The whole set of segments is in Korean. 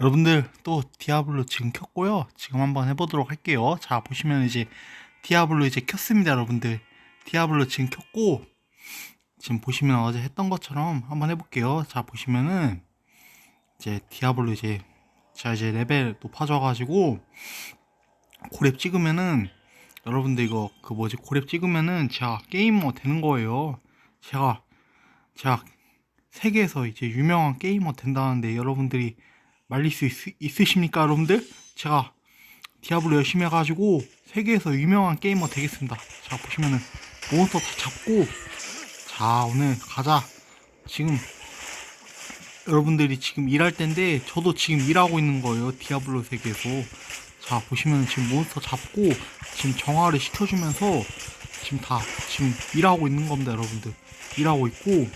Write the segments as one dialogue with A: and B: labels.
A: 여러분들 또 디아블로 지금 켰고요. 지금 한번 해보도록 할게요. 자 보시면 이제 디아블로 이제 켰습니다, 여러분들. 디아블로 지금 켰고 지금 보시면 어제 했던 것처럼 한번 해볼게요. 자 보시면은 이제 디아블로 이제 제가 이제 레벨 높아져가지고 고렙 찍으면은 여러분들 이거 그 뭐지 고렙 찍으면은 제가 게이머 되는 거예요. 제가 제가 세계에서 이제 유명한 게이머 된다는데 여러분들이 말릴 수 있, 으십니까 여러분들? 제가 디아블로 열심히 해가지고 세계에서 유명한 게이머 되겠습니다. 자 보시면은 몬스터 다 잡고 자 오늘 가자. 지금 여러분들이 지금 일할 때인데 저도 지금 일하고 있는 거예요 디아블로 세계에서. 자 보시면 지금 몬스터 잡고 지금 정화를 시켜주면서 지금 다 지금 일하고 있는 겁니다 여러분들. 일하고 있고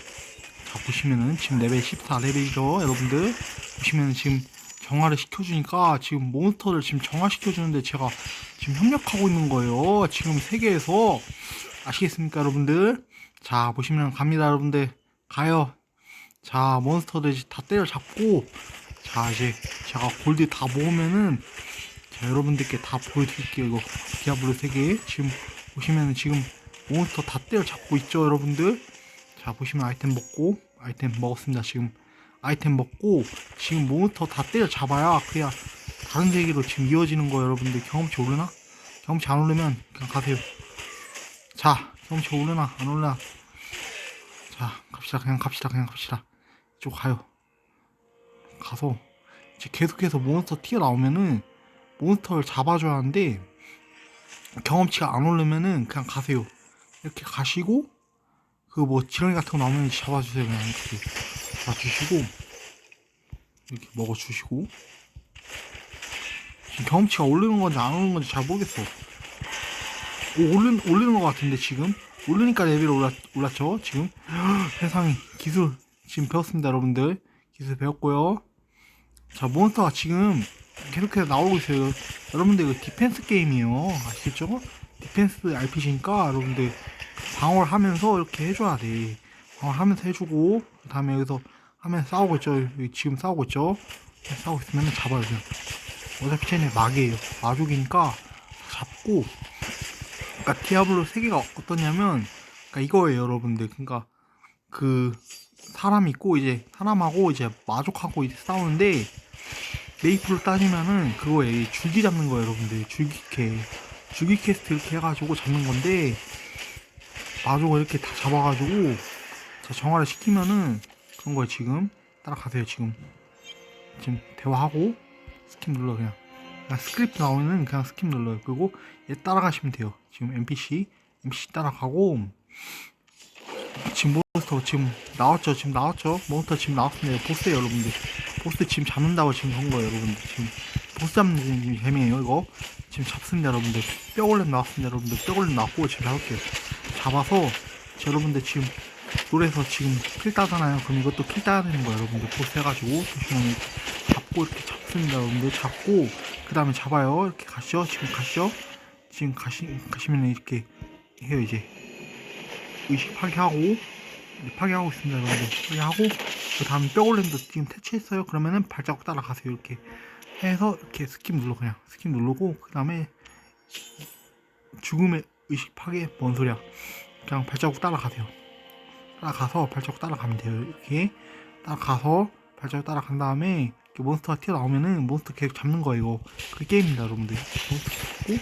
A: 자 보시면은 지금 레벨 14 레벨이죠 여러분들 보시면은 지금 정화를 시켜주니까 지금 몬스터를 지금 정화시켜주는데 제가 지금 협력하고 있는 거예요. 지금 세계에서. 아시겠습니까 여러분들? 자 보시면 갑니다 여러분들. 가요. 자 몬스터들 다 때려잡고. 자 이제 제가 골드 다 모으면은 자 여러분들께 다 보여드릴게요 이거. 디아블로 세계. 지금 보시면은 지금 몬스터 다 때려잡고 있죠 여러분들? 자 보시면 아이템 먹고 아이템 먹었습니다 지금 아이템 먹고 지금 몬스터 다 때려 잡아야 그냥 다른 세계로 지금 이어지는 거예요 여러분들. 경험치 오르나? 경험치 안 오르면 그냥 가세요. 자 경험치 오르나? 안 오르나? 자 갑시다. 그냥 갑시다. 그냥 갑시다. 이쪽 가요. 가서 이제 계속해서 몬스터 튀어나오면은 몬스터를 잡아줘야 하는데 경험치가 안 오르면은 그냥 가세요. 이렇게 가시고 그 뭐 지렁이 같은 거 나오면 잡아주세요 그냥. 이렇게 잡아주시고 이렇게 먹어주시고. 지금 경험치가 오르는 건지 안 오르는 건지 잘 모르겠어. 오, 오르는, 오르는 것 같은데 지금? 오르니까 레벨이 올랐, 올랐죠 지금? 세상에 기술 지금 배웠습니다 여러분들. 기술 배웠고요. 자 몬스터가 지금 계속해서 나오고 있어요. 여러분들 이거 디펜스 게임이에요. 아시겠죠? 디펜스 RPG니까 여러분들 방어를 하면서 이렇게 해줘야 돼. 방어를 하면서 해주고, 그 다음에 여기서 하면 싸우고 있죠. 지금 싸우고 있죠. 싸우고 있으면 잡아야 돼요. 어차피 쟤네 막이에요. 마족이니까 잡고, 그러니까 디아블로 세계가 어떠냐면, 그러니까 이거예요, 여러분들. 그러니까 그 사람 있고 이제 사람하고 이제 마족하고 이제 싸우는데 메이플로 따지면은 그거에 줄기 잡는 거예요, 여러분들. 줄기캐. 줄기 캐스트 이렇게 해가지고 잡는 건데 마족을 이렇게 다 잡아가지고 자, 정화를 시키면은 그런 거예요 지금? 따라가세요 지금. 지금 대화하고 스킵 눌러 그냥. 스크립트 나오면은 그냥 스킵 눌러요. 그리고 얘 따라가시면 돼요. 지금 NPC NPC 따라가고. 지금 몬스터 지금 나왔죠? 지금 나왔죠? 몬스터 지금 나왔습니다. 보스예요 여러분들. 보스 지금 잡는다고 지금 한 거예요 여러분들. 지금 보스 잡는 게 지금 재미예요 이거. 지금 잡습니다 여러분들. 뼈골렘 나왔습니다 여러분들. 뼈골렘 나왔고 지금 잡을게요. 잡아서 여러분들 지금 노래에서 지금 킬 따잖아요. 그럼 이것도 킬 따야 되는 거예요. 여러분들 보스 해가지고 보시면 이렇게 잡고 이렇게 잡습니다. 여러분들 잡고 그 다음에 잡아요. 이렇게 가시죠. 지금 가시죠. 지금 가시, 가시면 이렇게 해요 이제. 의식 파괴하고 파괴하고 있습니다 여러분들. 파괴하고 그 다음에 뼈골렘도 지금 퇴치했어요. 그러면은 발자국 따라가세요 이렇게. 해서 이렇게 스킵 눌러 그냥. 스킵 누르고 그 다음에 죽음의 의식 파괴 뭔 소리야. 그냥 발자국 따라가세요 따라가서 발자국 따라가면 돼요. 이렇게 따라가서 발자국 따라간 다음에 몬스터가 튀어나오면은 몬스터 계속 잡는 거예요 그 게임입니다 여러분들. 몬스터 잡고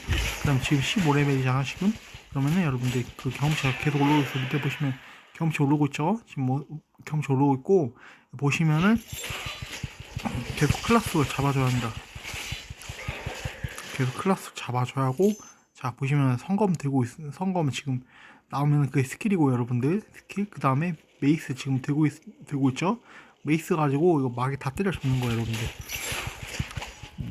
A: 그 다음 지금 15레벨이잖아 지금. 그러면은 여러분들 그 경험치가 계속 올라오고 있어 밑에 보시면 경험치 오르고 있죠? 지금 뭐 경험치 오르고 있고 보시면은 계속 클라스를 잡아줘야 합니다. 계속 클라스 잡아줘야 하고 자 보시면 성검 들고 있 성검 지금 나오면 그게 스킬이고 여러분들. 스킬. 그 다음에 메이스 지금 들고 있, 들고 있죠? 메이스 가지고 이거 막이 다 때려 잡는 거예요 여러분들.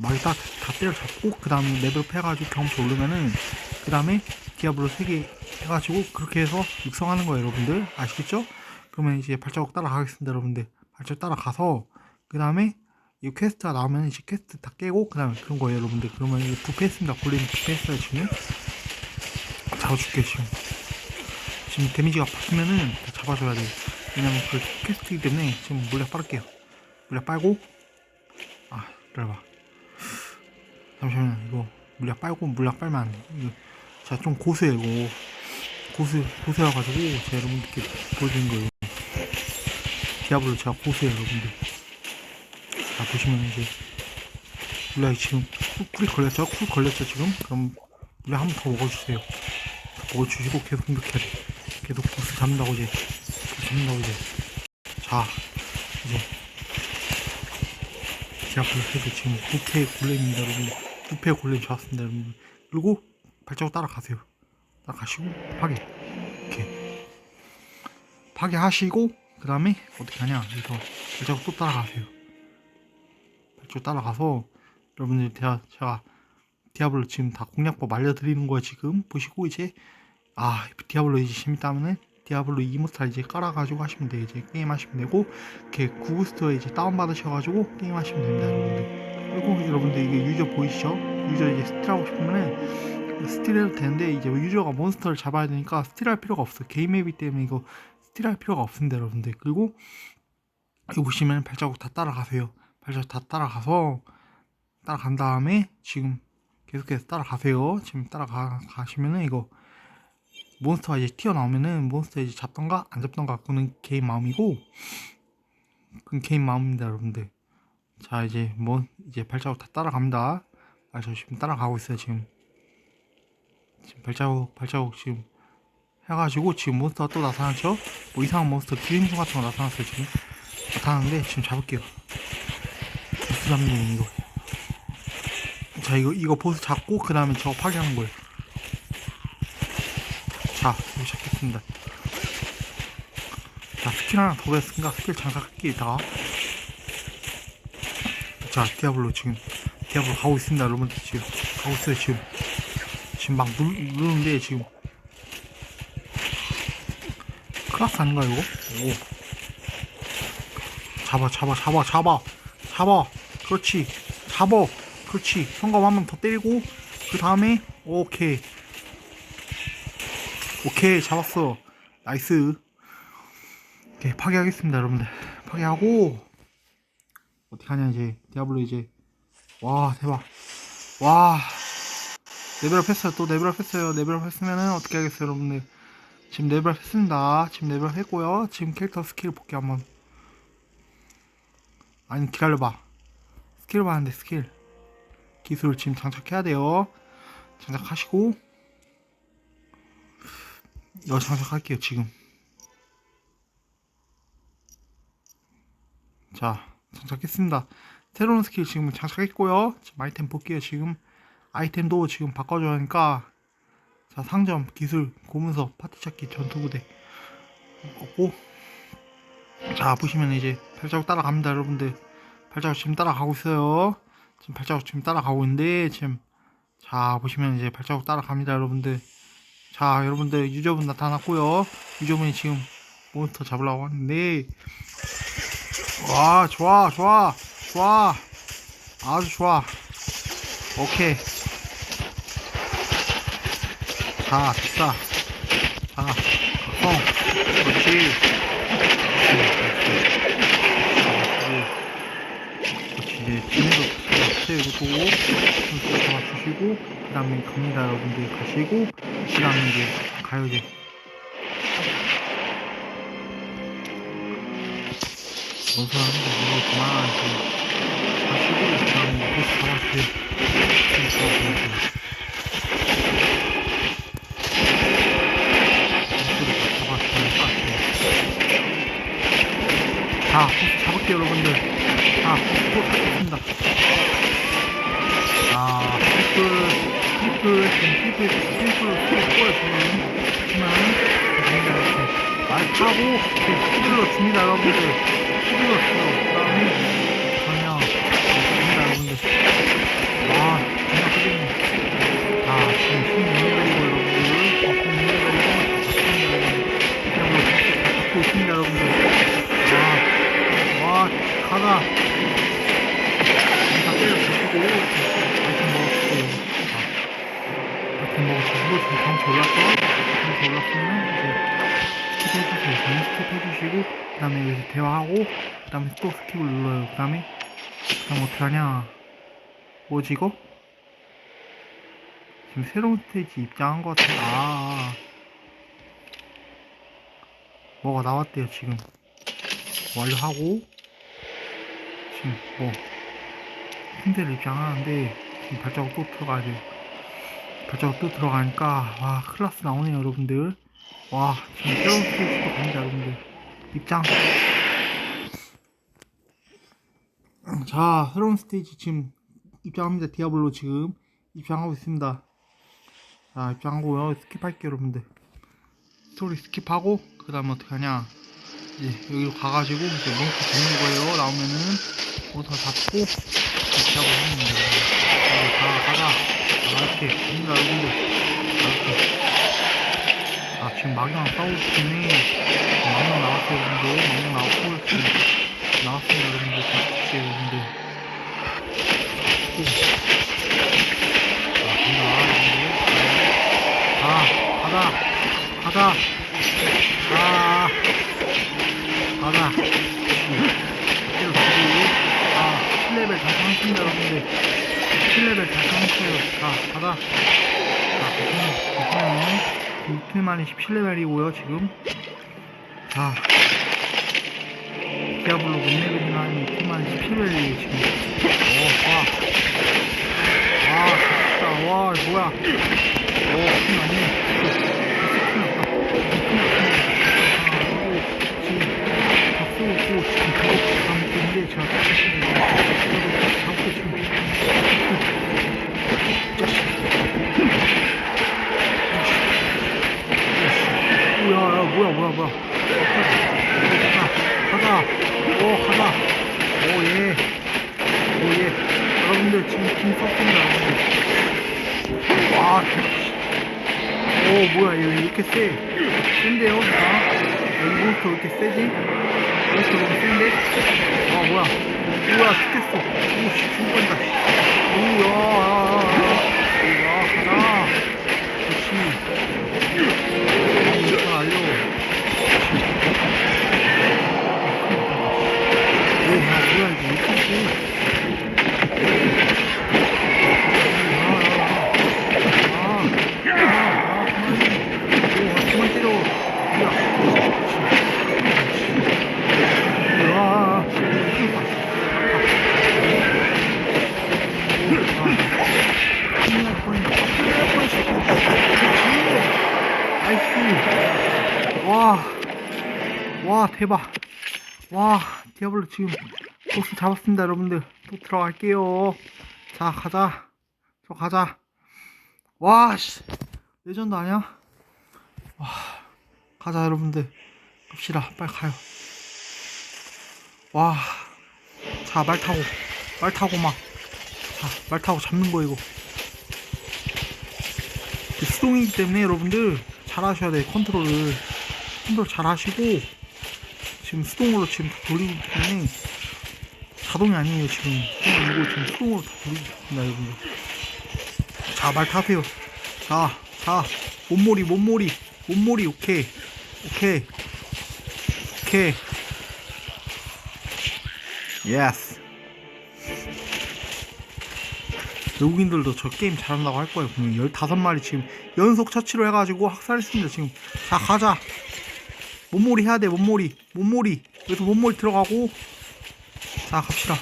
A: 막이 다, 다 때려 잡고 그 다음에 레벨업 해가지고 경험치 오르면은 그 다음에 디아블로 3개 해가지고 그렇게 해서 육성하는 거예요 여러분들. 아시겠죠? 그러면 이제 발자국 따라가겠습니다 여러분들. 발자국 따라가서 그 다음에 이 퀘스트가 나오면 이제 퀘스트 다 깨고 그 다음에 그런 거예요 여러분들. 그러면 이게 부패했습니다. 골렘 부패했어요 지금. 잡아 줄게 지금 지금 데미지가 다 잡아줘야 돼요. 왜냐면 그 퀘스트이기 때문에 지금 물약 빨을게요. 물약 빨고 아 기다려봐. 잠시만요. 이거 물약 빨고 물약 빨면 안돼. 이거 제가 좀 고수해 이거. 고수 고수여가지고 제가 여러분들께 보여드리는 거예요. 디아블로 제가 고수해 여러분들. 자 보시면 이제 물약이 지금 쿨- 쿨이 걸렸죠? 쿨 걸렸죠 지금? 그럼 물약 한 번 더 먹어주세요. 더 먹어주시고 계속 공격해야 돼 계속 보스 잡는다고 이제 잡는다고 이제. 자 이제. 디아블로 해도 지금 9패 골렘입니다 여러분. 9패 골렘 좋았습니다 여러분. 그리고 발자국 따라가세요. 따라가시고 파괴. 이렇게 파괴하시고 그 다음에 어떻게 하냐? 그래서 발자국 또 따라가세요. 발자국 따라가서 여러분들 제가, 제가 디아블로 지금 다 공략법 알려드리는 거예요 지금. 보시고 이제 아 디아블로 이제 재밌다면은 디아블로 이모탈 이제 깔아가지고 하시면 돼요. 이제 게임 하시면 되고 이렇게 구글 스토어에 이제 다운 받으셔가지고 게임 하시면 됩니다 여러분들. 그리고 여러분들 이게 유저 보이시죠? 유저 이제 스틸하고 싶으면은 스틸해도 되는데 이제 유저가 몬스터를 잡아야 되니까 스틸할 필요가 없어 게임 맵이 때문에 이거 스틸할 필요가 없습니다 여러분들. 그리고 여기 보시면 발자국 다 따라가세요. 발자국 다 따라가서 따라간 다음에 지금 계속해서 따라가세요. 지금 따라가시면은 이거 몬스터가 이제 튀어나오면은 몬스터 이제 잡던가 안 잡던가 그는 개인 마음이고 그건 개인 마음입니다 여러분들. 자 이제 뭐 이제 발자국 다 따라갑니다. 아 저 지금 따라가고 있어요 지금. 지금 발자국 발자국 지금 해가지고 지금 몬스터가 또 나타났죠? 뭐 이상한 몬스터 기린충 같은 거 나타났어요 지금. 나타났는데 지금 잡을게요. 보스 잡는 거 이거. 자 이거 이거 보스 잡고 그 다음에 저거 파괴하는 거예요 자 시작했습니다. 자 스킬 하나 더 했으니까 스킬 이따가 자 디아블로 지금 디아블로 가고 있습니다 여러분들 지금. 가고 있어요 지금. 지금 막 누, 누르는데 지금. 클라스 아닌가 이거? 오. 잡아 잡아 잡아 잡아. 잡아. 그렇지. 잡아. 그렇지. 성검 한번 더 때리고 그 다음에 오케이 오케이 잡았어. 나이스. 오케이 파괴하겠습니다 여러분들. 파괴하고 어떻게 하냐 이제. 디아블로 이제. 와 대박. 와. 레벨업 했어요 또 레벨업 했어요 레벨업 했으면은 어떻게 하겠어요 여러분들. 지금 레벨업 했습니다. 지금 레벨업 했고요. 지금 캐릭터 스킬 볼게 한번. 아니 기다려봐. 스킬 봤는데 스킬. 기술 지금 장착해야 돼요. 장착하시고 이거 장착할게요 지금. 자 장착했습니다. 새로운 스킬 지금 장착했고요. 지금 아이템 볼게요 지금. 아이템도 지금 바꿔줘야 하니까. 자 상점 기술 고문서 파티 찾기 전투부대. 없고. 자 보시면 이제 발자국 따라갑니다 여러분들. 발자국 지금 따라가고 있어요. 지금 발자국 지금 따라가고 있는데 지금. 자 보시면 이제 발자국 따라갑니다 여러분들 자 여러분들 유저분 나타났고요 유저분이 지금 몬스터 잡으려고 하는데 와 좋아 좋아 좋아 아주 좋아 오케이 자 됐다 자 각성 그렇지 그렇지 이제 지금도 잡았어요 이것도 지금 잡아주시고 그 다음에 갑니다. 여러분들 가시고 그 다음에 이제 가요 이제. 뭔 소리 하는 거 모르겠지만 지금 가시고 그 다음에 보스 잡아주세요. 자, 잡을게요, 여러분들. 자, 또 잡겠습니다. 트리플, 지금 트리플, 트리플, 트리플, 지금. 하지만, 갑니다, 이렇게. 말 타고, 줍니다, 여러분들. 그 다음에? 그럼 어떡하냐? 뭐지 이거? 지금 새로운 스테이지 입장한 것 같아. 아. 뭐가 나왔대요 지금? 완료하고? 지금 뭐 침대를 입장하는데 지금 발자국 또 들어가야 돼요 발자국 또 들어가니까 와 클라스 나오네요 여러분들. 와 지금 새로운 스테이지도 갑니다 여러분들. 입장 자 새로운 스테이지 지금 입장합니다. 디아블로 지금 입장하고 있습니다. 자 입장하고요. 스킵할게요 여러분들. 스토리 스킵하고 그 다음에 어떻게 하냐? 이제 여기로 가가지고 이제 몬스터 잡는 거예요. 나오면은 몬스터 잡고 시작을 하는 거예요. 자 가자. 아 이렇게 갑니다 여러분들. 아, 이렇게. 아 지금 막이랑 싸우기 때문에 막령 나왔어요 여러분들. 막령 나왔고 지금 나왔습니다. 여러분들 자 보세요 여러분들. 가자 가 가자 이렇게 두고 아 7레벨 달성했습니다 여러분들. 7레벨 달성했어요 자 가자 자 보시면 보시면 이틀 만에 17레벨이고요 지금. 자 디아블로 못내리나 한 이틀 만에 17레벨이에요 지금. 오와. 와 진짜 와 뭐야. 오팀 아니네 큰일 났다 큰일 났다 지금 박수 오고 지금 저거 가면 되는데 제가 저거 오예 오예 여러분들 지금 팀 썼습니다 여러분들 와오 뭐야 얘왜 이렇게 세 센데요 자 여기 몬스터 왜 이렇게 세지 몬스터 너무 센데 아 뭐야 우와 죽겠어 오 씨 죽을 뻔했다 오야 야 가자 그렇지 몬스터 알려 와, 와, 대박. 와, 디아블로 지금 보스 잡았습니다, 여러분들. 또 들어갈게요. 자, 가자. 저 가자. 와, 씨. 레전드 아니야? 와, 가자, 여러분들. 갑시다. 빨리 가요. 와, 자, 말 타고. 말 타고 막. 자, 말 타고 잡는 거, 이거. 수동이기 때문에 여러분들 잘 하셔야 돼요, 컨트롤을. 컨트롤 잘 하시고, 지금 수동으로 지금 있기 때문에 자동이 아니에요 지금. 이거 지금 수동으로 다 돌리고 있습니다 여러분들. 자말 타세요. 자자 몸몰이 몸몰이 몸몰이 오케이 오케이 오케이. 예스 외국인들도 저 게임 잘한다고 할 거예요. 분명히 15마리 지금 연속 처치로 해가지고 학살했습니다 지금. 자 가자. 몸몰이 해야 돼 몸몰이. 몸몰이. 여기서 몸몰이 들어가고 자 갑시다.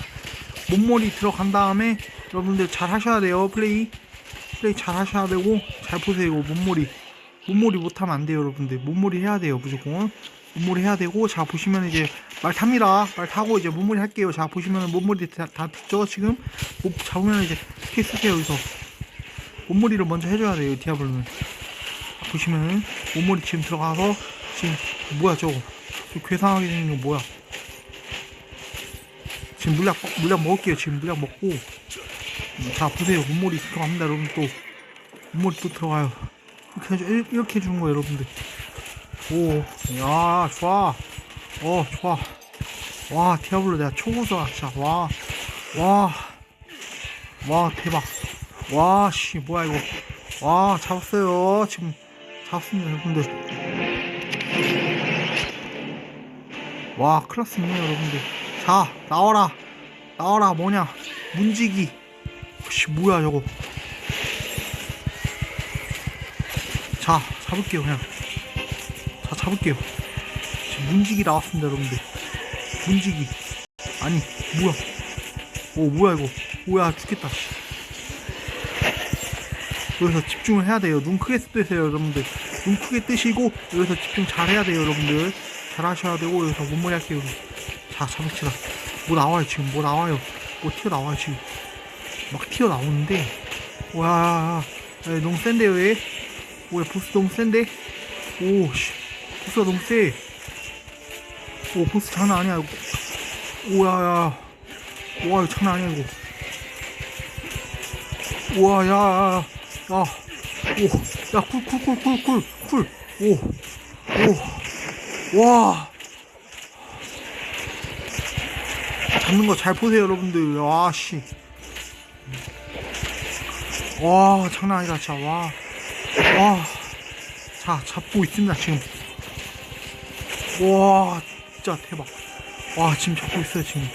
A: 몸몰이 들어간 다음에 여러분들 잘 하셔야 돼요 플레이. 플레이 잘 하셔야 되고 잘 보세요 몸몰이 몸몰이 못하면 안 돼요 여러분들. 몸몰이 해야 돼요 무조건. 몸몰이 해야 되고 자 보시면 이제 말 탑니다. 말 타고 이제 몸몰이 할게요. 자 보시면 몸몰이 다, 다 됐죠 지금? 못 잡으면 이제 스킬 쓰세요 여기서. 몸몰이를 먼저 해줘야 돼요 디아블로는. 보시면은 몸몰이 지금 들어가서 지금 뭐야 저거? 저 괴상하게 생긴 거 뭐야 지금 물약 물약 먹을게요. 지금 물약 먹고. 음, 자 보세요. 몸몰이 들어갑니다 여러분 또. 몸몰이 또 들어가요. 이렇게 해주, 이- 이렇게 해주는 거예요 여러분들. 오 야 좋아. 어 좋아. 와 디아블로 내가 초고수야 진짜. 와 와와 와, 대박. 와 씨 뭐야 이거. 와 잡았어요. 지금 잡았습니다 여러분들. 와 있네요 여러분들 자 나와라. 나와라 뭐냐? 문지기. 씨 뭐야 저거? 자 잡을게요 그냥. 자 잡을게요. 지금 문지기 나왔습니다 여러분들. 문지기. 아니 뭐야? 오 뭐야 이거? 뭐야 죽겠다. 씨. 여기서 집중을 해야 돼요. 눈 크게 뜨세요 여러분들. 눈 크게 뜨시고 여기서 집중 잘 해야 돼요 여러분들. 잘 하셔야 되고 여기서 몸머리 할게요 자 잡읍시다 뭐 나와요 지금? 뭐 나와요? 뭐 튀어나와요 지금? 막 튀어나오는데. 와 야, 너무 센데요 얘 뭐야 보스 너무 센데? 오씨 보스가 너무 세오 보스 장난 아니야 이거. 오야야. 와 이거 장난 아니야 이거. 우와 야야야 야오야 쿨 쿨 쿨 쿨 쿨 쿨 오 오 와 잡는 거 잘 보세요 여러분들 와씨 와 장난 아니다 진짜 와 와, 자, 잡고 있습니다, 지금. 와, 진짜 대박. 와, 지금 잡고 있어요, 지금.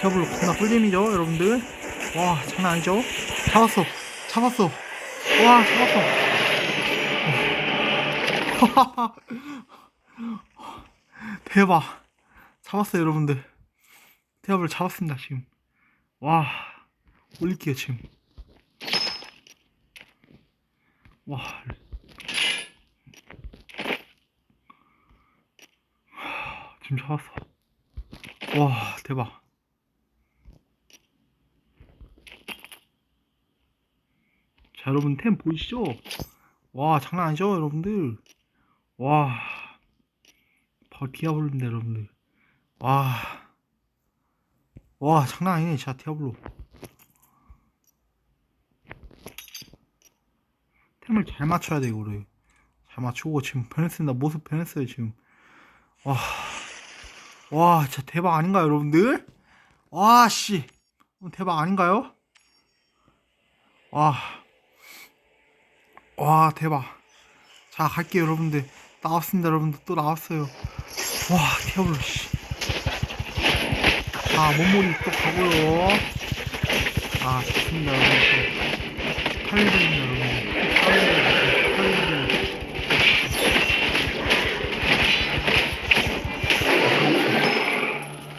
A: 잡으러 겁나 꿀잼이죠, 여러분들? 와, 장난 아니죠? 잡았어, 잡았어. 와, 잡았어. 대박. 잡았어요, 여러분들. 대합을 잡았습니다, 지금. 와, 올릴게요, 지금. 와. 지금 잡았어. 와, 대박. 자, 여러분, 템 보이시죠? 와, 장난 아니죠, 여러분들? 와. 바로 디아블로인데, 여러분들. 와. 와, 장난 아니네, 진짜, 디아블로. 템을 잘 맞춰야 돼 이거를. 잘 맞추고 지금 변했습니다. 모습 변했어요 지금. 와, 와 진짜 대박 아닌가요 여러분들? 와 씨. 대박 아닌가요? 와, 와 대박. 자 갈게요 여러분들. 나왔습니다 여러분들. 또 나왔어요. 와 태블로 씨 자 몸무리 또 가고요 아 좋습니다 여러분들 8일입니다 여러분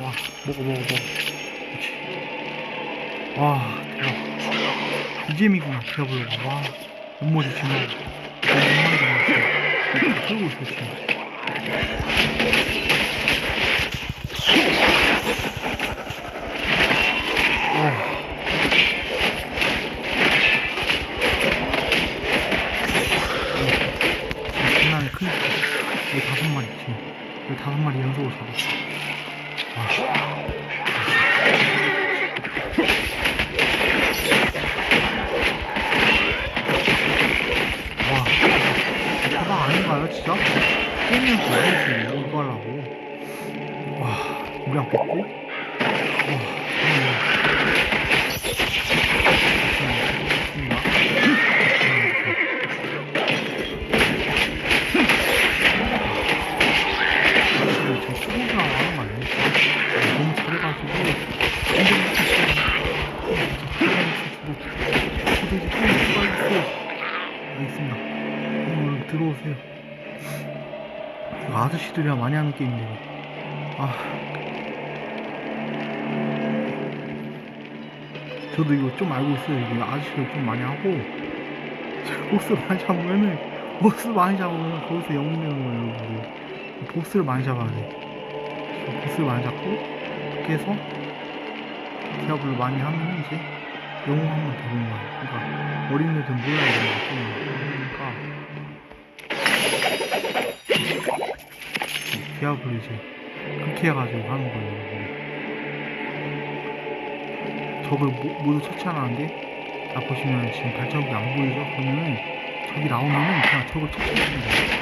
A: 와, 먹어, 먹어, 먹어. 그렇지. 와, 대박. 이재미구나, 기어보려고. 와, 눈물이 지금. 눈물이 나왔어. 털고 있어, 지금. 진짜? 게임을 좋아해야지, 이거 하려고. 와, 물량 뺐고. 와, 이거 아저씨들이랑 많이 하는 게임인데 아 저도 이거 좀 알고 있어요 이게 아저씨들 좀 많이 하고 보스 많이 잡으면은 보스 많이 잡으면 거기서 영웅 되는 거예요 여러분들 보스를 많이 잡아야 돼. 보스를 많이 잡고 그렇게 해서 디아블로 많이 하면 이제 영웅 한번 되는 거야. 그러니까 어린애들 몰라야 되는 거지. 그러니까 디아블로 이제 그렇게 해가지고 하는 거예요. 적을 모, 모두 처치하는데 자 보시면 지금 발전기 안 보이죠? 그러면은 적이 나오면은 그냥 적을 처치하시면 돼요.